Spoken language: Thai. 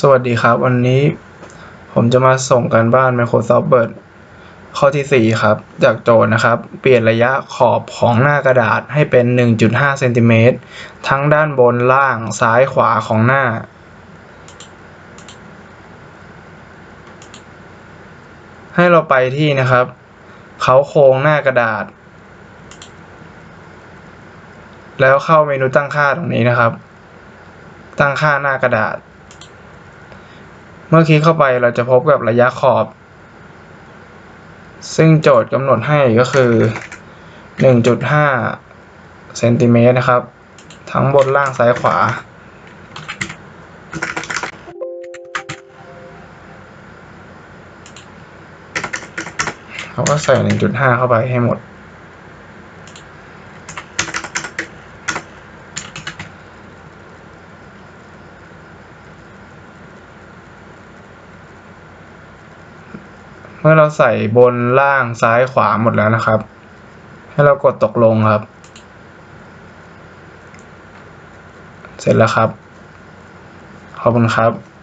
สวัสดีครับ วันนี้ผมจะมาส่งการบ้าน Microsoft Word ข้อที่ 4 ครับ จากโจทย์นะครับ เปลี่ยนระยะขอบของหน้ากระดาษให้เป็น 1.5เซนติเมตรทั้งด้านบนล่างซ้ายขวาของหน้า ให้เราไปที่นะครับ เขาโครงหน้ากระดาษ แล้วเข้าเมนูตั้งค่าตรงนี้นะครับ ตั้งค่าหน้ากระดาษ เมื่อคลิกเข้าไปเราจะพบกับระยะขอบ ซึ่งโจทย์กำหนดให้ก็คือ 1.5เซนติเมตรนะครับ ทั้งบนล่างซ้ายขวา เขาก็ใส่ 1.5 เข้าไปให้หมด เมื่อเราใส่บนล่างซ้ายขวาหมดแล้วนะครับ ให้เรากดตกลงครับ เสร็จแล้วครับ ขอบคุณครับ